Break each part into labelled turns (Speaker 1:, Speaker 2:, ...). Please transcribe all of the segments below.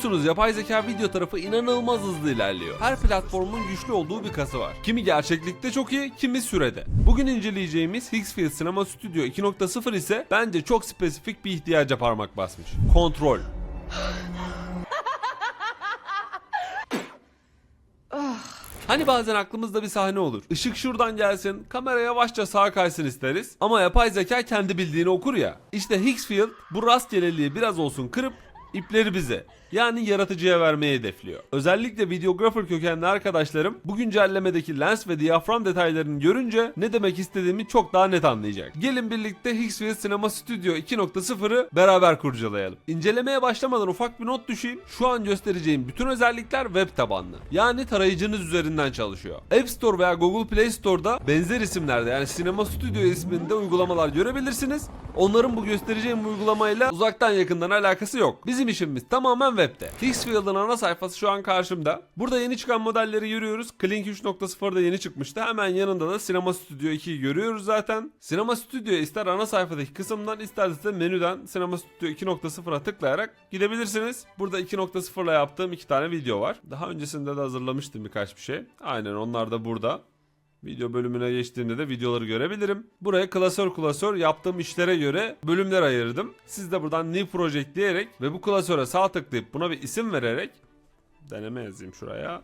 Speaker 1: Biliyorsunuz yapay zeka video tarafı inanılmaz hızlı ilerliyor. Her platformun güçlü olduğu bir kası var. Kimi gerçeklikte çok iyi, kimi sürede. Bugün inceleyeceğimiz Higgsfield Cinema Studio 2.0 ise bence çok spesifik bir ihtiyaca parmak basmış. Kontrol. Hani bazen aklımızda bir sahne olur. Işık şuradan gelsin, kamera yavaşça sağa kaysın isteriz. Ama yapay zeka kendi bildiğini okur ya. İşte Higgsfield bu rastgeleliği biraz olsun kırıp ipleri bize yani yaratıcıya vermeyi hedefliyor. Özellikle videographer kökenli arkadaşlarım bu güncellemedeki lens ve diyafram detaylarını görünce ne demek istediğimi çok daha net anlayacak. Gelin birlikte Higgsfield Cinema Studio 2.0'ı beraber kurcalayalım. İncelemeye başlamadan ufak bir not düşeyim. Şu an göstereceğim bütün özellikler web tabanlı. Yani tarayıcınız üzerinden çalışıyor. App Store veya Google Play Store'da benzer isimlerde yani Cinema Studio isminde uygulamalar görebilirsiniz. Onların bu göstereceğim uygulamayla uzaktan yakından alakası yok. Bizim işimiz tamamen webde. Higgsfield'ın ana sayfası şu an karşımda. Burada yeni çıkan modelleri görüyoruz. Klink 3.0'da yeni çıkmıştı. Hemen yanında da Cinema Studio 2'yi görüyoruz zaten. Cinema Studio ister ana sayfadaki kısımdan isterse de menüden Cinema Studio 2.0'a tıklayarak gidebilirsiniz. Burada 2.0 ile yaptığım iki tane video var. Daha öncesinde de hazırlamıştım birkaç bir şey. Aynen onlar da burada. Video bölümüne geçtiğimde de videoları görebilirim. Buraya klasör klasör yaptığım işlere göre bölümler ayırdım. Siz de buradan New Project diyerek ve bu klasöre sağ tıklayıp buna bir isim vererek deneme yazayım şuraya.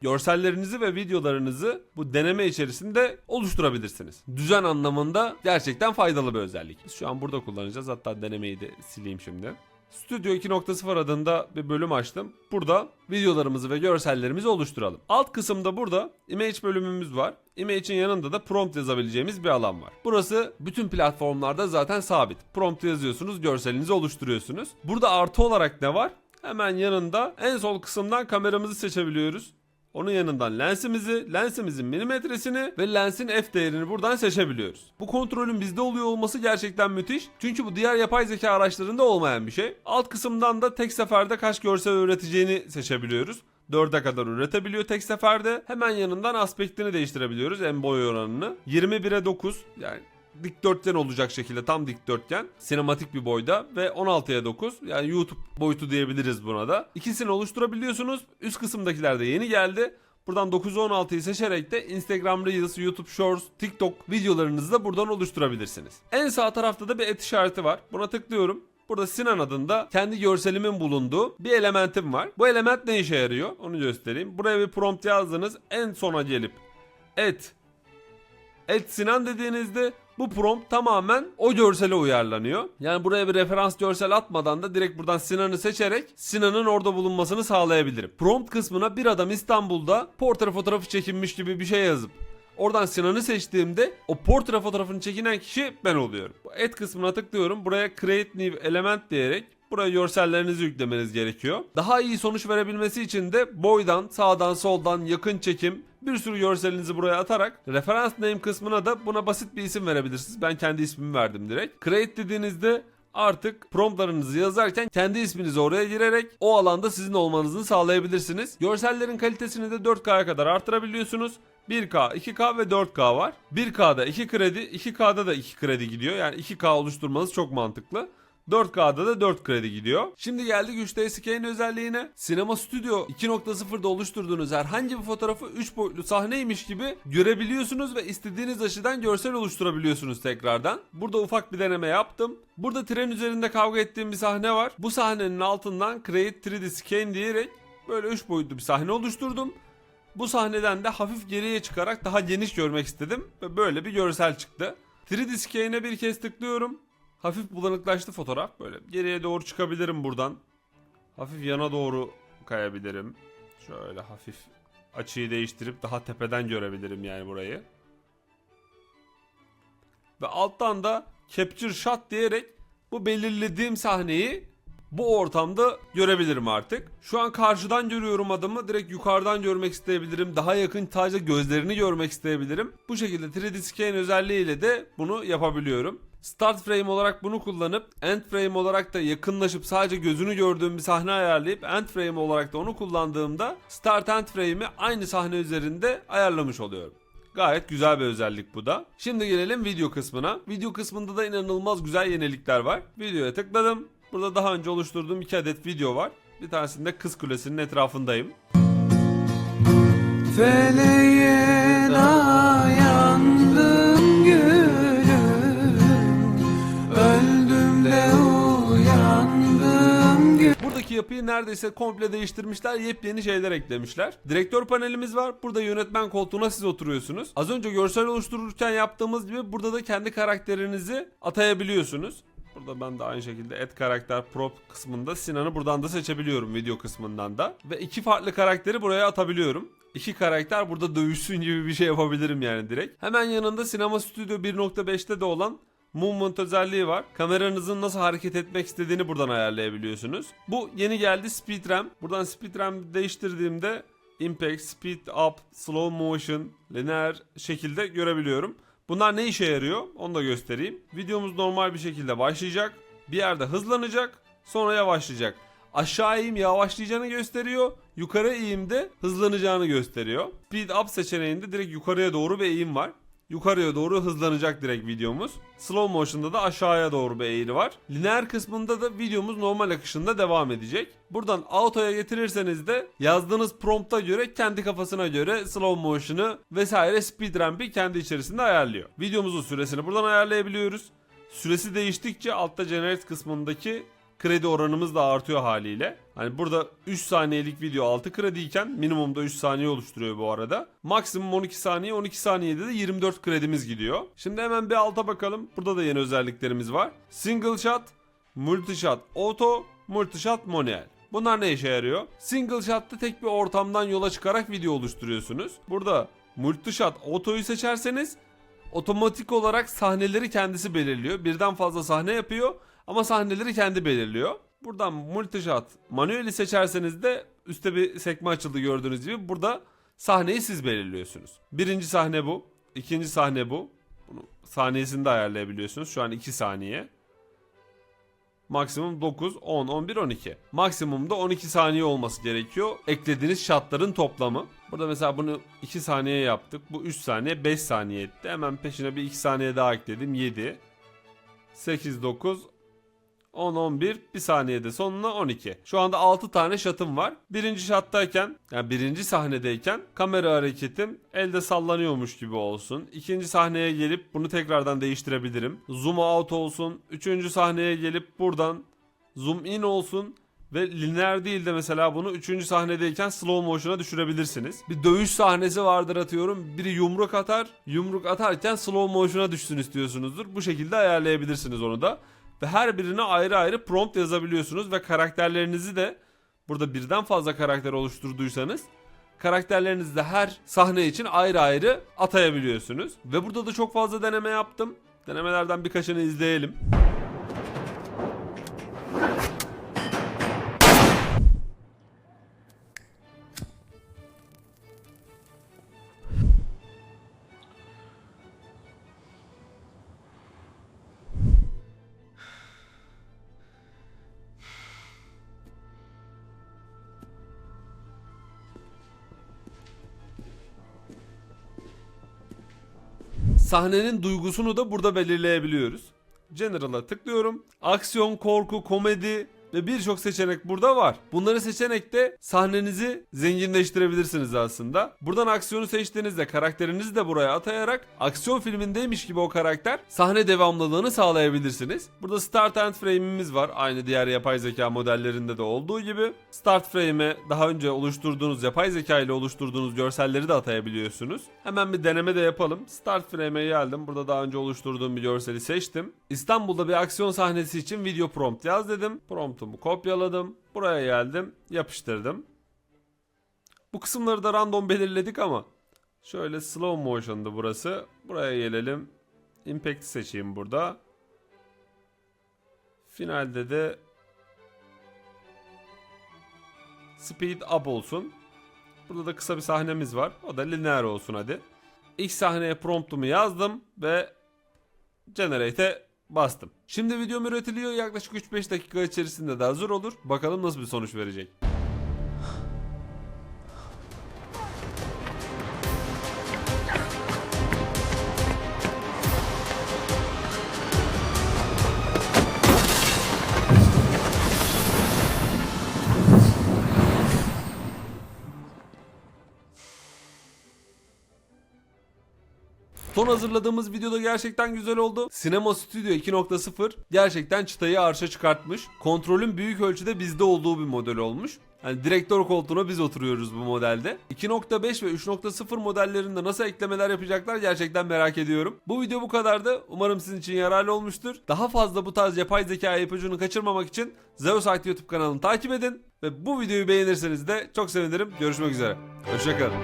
Speaker 1: Görsellerinizi ve videolarınızı bu deneme içerisinde oluşturabilirsiniz. Düzen anlamında gerçekten faydalı bir özellik. Biz şu an burada kullanacağız. Hatta denemeyi de sileyim şimdi. Studio 2.0 adında bir bölüm açtım. Burada videolarımızı ve görsellerimizi oluşturalım. Alt kısımda burada image bölümümüz var. Image'in yanında da prompt yazabileceğimiz bir alan var. Burası bütün platformlarda zaten sabit. Prompt yazıyorsunuz, görselinizi oluşturuyorsunuz. Burada artı olarak ne var? Hemen yanında en sol kısımdan kameramızı seçebiliyoruz. Onun yanından lensimizi, lensimizin milimetresini ve lensin f değerini buradan seçebiliyoruz. Bu kontrolün bizde oluyor olması gerçekten müthiş. Çünkü bu diğer yapay zeka araçlarında olmayan bir şey. Alt kısımdan da tek seferde kaç görsel üreteceğini seçebiliyoruz. 4'e kadar üretebiliyor tek seferde. Hemen yanından aspektini değiştirebiliyoruz en boy oranını. 21'e 9 yani dikdörtgen olacak şekilde tam dikdörtgen sinematik bir boyda ve 16'ya 9 yani YouTube boyutu diyebiliriz buna da. İkisini oluşturabiliyorsunuz. Üst kısımdakiler de yeni geldi. Buradan 916'yı seçerek de Instagram Reels, YouTube Shorts, TikTok videolarınızı da buradan oluşturabilirsiniz. En sağ tarafta da bir et işareti var. Buna tıklıyorum. Burada Sinan adında kendi görselimin bulunduğu bir elementim var. Bu element ne işe yarıyor? Onu göstereyim. Buraya bir prompt yazdınız. En sona gelip et et Sinan dediğinizde bu prompt tamamen o görsele uyarlanıyor. Yani buraya bir referans görsel atmadan da direkt buradan Sinan'ı seçerek Sinan'ın orada bulunmasını sağlayabilirim. Prompt kısmına bir adam İstanbul'da portre fotoğrafı çekinmiş gibi bir şey yazıp Oradan Sinan'ı seçtiğimde o portre fotoğrafını çekinen kişi ben oluyorum. Bu et kısmına tıklıyorum. Buraya create new element diyerek Buraya görsellerinizi yüklemeniz gerekiyor. Daha iyi sonuç verebilmesi için de boydan, sağdan, soldan, yakın çekim bir sürü görselinizi buraya atarak referans name kısmına da buna basit bir isim verebilirsiniz. Ben kendi ismimi verdim direkt. Create dediğinizde artık promptlarınızı yazarken kendi isminizi oraya girerek o alanda sizin olmanızı sağlayabilirsiniz. Görsellerin kalitesini de 4K'ya kadar artırabiliyorsunuz. 1K, 2K ve 4K var. 1K'da 2 kredi, 2K'da da 2 kredi gidiyor. Yani 2K oluşturmanız çok mantıklı. 4K'da da 4 kredi gidiyor. Şimdi geldik 3D Scan özelliğine. Cinema Studio 2.0'da oluşturduğunuz herhangi bir fotoğrafı 3 boyutlu sahneymiş gibi görebiliyorsunuz ve istediğiniz açıdan görsel oluşturabiliyorsunuz tekrardan. Burada ufak bir deneme yaptım. Burada tren üzerinde kavga ettiğim bir sahne var. Bu sahnenin altından Create 3D Scan diyerek böyle 3 boyutlu bir sahne oluşturdum. Bu sahneden de hafif geriye çıkarak daha geniş görmek istedim ve böyle bir görsel çıktı. 3D Scan'e bir kez tıklıyorum. Hafif bulanıklaştı fotoğraf. Böyle geriye doğru çıkabilirim buradan. Hafif yana doğru kayabilirim. Şöyle hafif açıyı değiştirip daha tepeden görebilirim yani burayı. Ve alttan da capture shot diyerek bu belirlediğim sahneyi bu ortamda görebilirim artık. Şu an karşıdan görüyorum adamı. Direkt yukarıdan görmek isteyebilirim. Daha yakın sadece gözlerini görmek isteyebilirim. Bu şekilde 3D Scan özelliğiyle de bunu yapabiliyorum. Start frame olarak bunu kullanıp end frame olarak da yakınlaşıp sadece gözünü gördüğüm bir sahne ayarlayıp end frame olarak da onu kullandığımda start end frame'i aynı sahne üzerinde ayarlamış oluyorum. Gayet güzel bir özellik bu da. Şimdi gelelim video kısmına. Video kısmında da inanılmaz güzel yenilikler var. Videoya tıkladım. Burada daha önce oluşturduğum 2 adet video var. Bir tanesinde Kız Kulesi'nin etrafındayım.
Speaker 2: Feleğe
Speaker 1: Yapıyı neredeyse komple değiştirmişler. Yepyeni şeyler eklemişler. Direktör panelimiz var. Burada yönetmen koltuğuna siz oturuyorsunuz. Az önce görsel oluştururken yaptığımız gibi burada da kendi karakterinizi atayabiliyorsunuz. Burada ben de aynı şekilde et karakter prop kısmında Sinan'ı buradan da seçebiliyorum video kısmından da. Ve iki farklı karakteri buraya atabiliyorum. İki karakter burada dövüşsün gibi bir şey yapabilirim yani direkt. Hemen yanında Sinema Studio 1.5'te de olan Movement özelliği var. Kameranızın nasıl hareket etmek istediğini buradan ayarlayabiliyorsunuz. Bu yeni geldi Speed RAM. Buradan Speed RAM değiştirdiğimde Impact, Speed Up, Slow Motion, Linear şekilde görebiliyorum. Bunlar ne işe yarıyor onu da göstereyim. Videomuz normal bir şekilde başlayacak. Bir yerde hızlanacak sonra yavaşlayacak. Aşağı eğim yavaşlayacağını gösteriyor. Yukarı eğimde hızlanacağını gösteriyor. Speed Up seçeneğinde direkt yukarıya doğru bir eğim var. Yukarıya doğru hızlanacak direkt videomuz. Slow motion'da da aşağıya doğru bir eğri var. Lineer kısmında da videomuz normal akışında devam edecek. Buradan auto'ya getirirseniz de yazdığınız prompta göre kendi kafasına göre slow motion'ı vesaire speed ramp'i kendi içerisinde ayarlıyor. Videomuzun süresini buradan ayarlayabiliyoruz. Süresi değiştikçe altta generate kısmındaki kredi oranımız da artıyor haliyle. Hani burada 3 saniyelik video 6 krediyken minimumda 3 saniye oluşturuyor bu arada. Maksimum 12 saniye 12 saniyede de 24 kredimiz gidiyor. Şimdi hemen bir alta bakalım. Burada da yeni özelliklerimiz var. Single shot, multi shot auto, multi shot manuel. Bunlar ne işe yarıyor? Single shot'ta tek bir ortamdan yola çıkarak video oluşturuyorsunuz. Burada multi shot auto'yu seçerseniz otomatik olarak sahneleri kendisi belirliyor. Birden fazla sahne yapıyor ama sahneleri kendi belirliyor. Buradan multishot manueli seçerseniz de üstte bir sekme açıldı gördüğünüz gibi. Burada sahneyi siz belirliyorsunuz. Birinci sahne bu. ikinci sahne bu. Bunu saniyesini de ayarlayabiliyorsunuz. Şu an 2 saniye. Maksimum 9, 10, 11, 12. Maksimumda 12 saniye olması gerekiyor. Eklediğiniz şartların toplamı. Burada mesela bunu 2 saniye yaptık. Bu 3 saniye 5 saniye etti. Hemen peşine bir 2 saniye daha ekledim. 7, 8, 9, 10, 11, bir saniyede sonuna 12. Şu anda 6 tane şatım var. Birinci şattayken, yani birinci sahnedeyken kamera hareketim elde sallanıyormuş gibi olsun. İkinci sahneye gelip bunu tekrardan değiştirebilirim. Zoom out olsun. Üçüncü sahneye gelip buradan zoom in olsun. Ve lineer değil de mesela bunu 3. sahnedeyken slow motion'a düşürebilirsiniz. Bir dövüş sahnesi vardır atıyorum. Biri yumruk atar. Yumruk atarken slow motion'a düşsün istiyorsunuzdur. Bu şekilde ayarlayabilirsiniz onu da. Ve her birine ayrı ayrı prompt yazabiliyorsunuz ve karakterlerinizi de burada birden fazla karakter oluşturduysanız karakterlerinizi de her sahne için ayrı ayrı atayabiliyorsunuz. Ve burada da çok fazla deneme yaptım. Denemelerden birkaçını izleyelim. Sahnenin duygusunu da burada belirleyebiliyoruz. General'a tıklıyorum. Aksiyon, korku, komedi ve birçok seçenek burada var. Bunları seçenekte sahnenizi zenginleştirebilirsiniz aslında. Buradan aksiyonu seçtiğinizde karakterinizi de buraya atayarak aksiyon filmindeymiş gibi o karakter sahne devamlılığını sağlayabilirsiniz. Burada start and frame'imiz var. Aynı diğer yapay zeka modellerinde de olduğu gibi. Start frame'e daha önce oluşturduğunuz yapay zeka ile oluşturduğunuz görselleri de atayabiliyorsunuz. Hemen bir deneme de yapalım. Start frame'e geldim. Burada daha önce oluşturduğum bir görseli seçtim. İstanbul'da bir aksiyon sahnesi için video prompt yaz dedim. Promptumu kopyaladım. Buraya geldim. Yapıştırdım. Bu kısımları da random belirledik ama şöyle slow motion'dı burası. Buraya gelelim. Impact'i seçeyim burada. Finalde de Speed up olsun. Burada da kısa bir sahnemiz var. O da lineer olsun hadi. İlk sahneye promptumu yazdım ve generate'e bastım. Şimdi videom üretiliyor. Yaklaşık 3-5 dakika içerisinde de hazır olur. Bakalım nasıl bir sonuç verecek. Son hazırladığımız videoda gerçekten güzel oldu. Cinema Studio 2.0 gerçekten çıtayı arşa çıkartmış. Kontrolün büyük ölçüde bizde olduğu bir model olmuş. Yani direktör koltuğuna biz oturuyoruz bu modelde. 2.5 ve 3.0 modellerinde nasıl eklemeler yapacaklar gerçekten merak ediyorum. Bu video bu kadardı. Umarım sizin için yararlı olmuştur. Daha fazla bu tarz yapay zeka ipucunu kaçırmamak için Zeus Art YouTube kanalını takip edin. Ve bu videoyu beğenirseniz de çok sevinirim. Görüşmek üzere. Hoşçakalın.